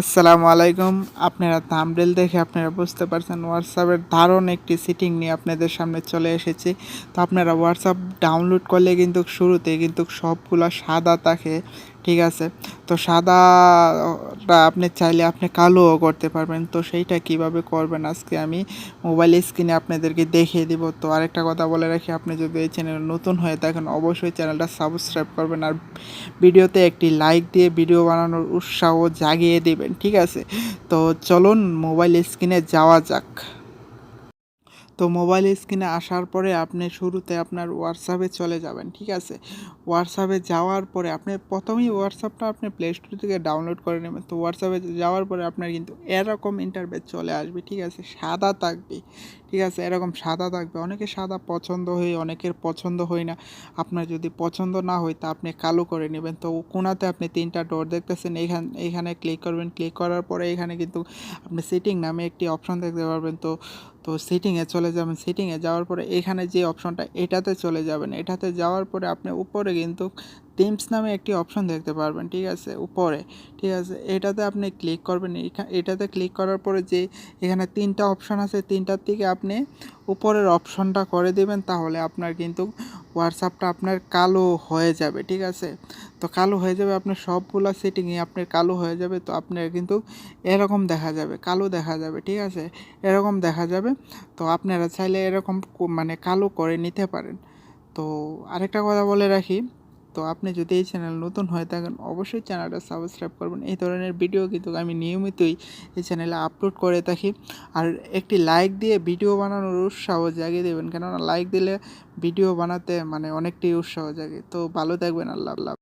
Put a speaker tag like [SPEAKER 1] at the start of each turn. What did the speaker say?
[SPEAKER 1] আসসালামু আলাইকুম। আপনারা থামডেল দেখে আপনারা বুঝতে পারছেন হোয়াটসঅ্যাপের দারুণ একটি সিটিং নিয়ে আপনাদের সামনে চলে এসেছি। তো আপনারা হোয়াটসঅ্যাপ ডাউনলোড করলে কিন্তু শুরুতে কিন্তু সবগুলো সাদা থাকে, ঠিক আছে? তো সাদাটা আপনি চাইলে আপনি কালোও করতে পারবেন। তো সেইটা কীভাবে করবেন? আজকে আমি মোবাইল স্ক্রিনে আপনাদেরকে দেখিয়ে দিব। তো আরেকটা কথা বলে রাখি, আপনি যদি এই চ্যানেল নতুন হয়ে থাকেন, অবশ্যই চ্যানেলটা সাবস্ক্রাইব করবেন আর ভিডিওতে একটি লাইক দিয়ে ভিডিও বানানোর উৎসাহ জাগিয়ে দেবেন। ঠিক আছে? তো চলুন মোবাইল স্ক্রিনে যাওয়া যাক। তো মোবাইল স্ক্রিনে আসার পরে আপনি শুরুতে আপনার হোয়াটসঅ্যাপে চলে যাবেন, ঠিক আছে? হোয়াটসঅ্যাপে যাওয়ার পরে আপনি প্রথমেই হোয়াটসঅ্যাপটা আপনি প্লে স্টোর থেকে ডাউনলোড করে নেবেন। তো হোয়াটসঅ্যাপে যাওয়ার পরে আপনার কিন্তু এরকম ইন্টারভেস চলে আসবে, ঠিক আছে? সাদা থাকবে, ঠিক আছে? এরকম সাদা থাকবে। অনেকে সাদা পছন্দ হয়, অনেকের পছন্দ হয় না। আপনার যদি পছন্দ না হয় তা আপনি কালো করে নেবেন। তো কোনাতে আপনি তিনটা ডোর দেখতেছেন এইখান এখানে ক্লিক করবেন। ক্লিক করার পরে এখানে কিন্তু আপনি সেটিং নামে একটি অপশন দেখতে পারবেন। তো তো সেটিংয়ে চলে যাবেন। সেটিংয়ে যাওয়ার পরে এখানে যে অপশনটা এটাতে চলে যাবেন। এটাতে যাওয়ার পরে আপনি উপরে কিন্তু টিমস নামে একটি অপশন দেখতে পারবেন, ঠিক আছে? উপরে, ঠিক আছে? এটাতে আপনি ক্লিক করবেন। এটাতে ক্লিক করার পরে যে এখানে তিনটা অপশন আছে, তিনটার থেকে আপনি উপরের অপশনটা করে দেবেন, তাহলে আপনার কিন্তু হোয়াটসঅ্যাপটা আপনার কালো হয়ে যাবে, ঠিক আছে? তো কালো হয়ে যাবে, আপনার সবগুলো সেটিংয়ে আপনার কালো হয়ে যাবে, তো আপনার কিন্তু এরকম দেখা যাবে, কালো দেখা যাবে, ঠিক আছে? এরকম দেখা যাবে, তো আপনারা চাইলে এরকম মানে কালো করে নিতে পারেন। তো আরেকটা কথা বলে রাখি তো আপনি যদি এই চ্যানেল নতুন হয়ে থাকেন, অবশ্যই চ্যানেলটা সাবস্ক্রাইব করবেন। এই ধরনের ভিডিও কিন্তু আমি নিয়মিতই এই চ্যানেলে আপলোড করে থাকি। আর একটি লাইক দিয়ে ভিডিও বানানোর উৎসাহ জাগিয়ে দেবেন, কেননা লাইক দিলে ভিডিও বানাতে মানে অনেকটাই উৎসাহ জাগে। তো ভালো থাকবেন, আল্লাহ আল্লাহ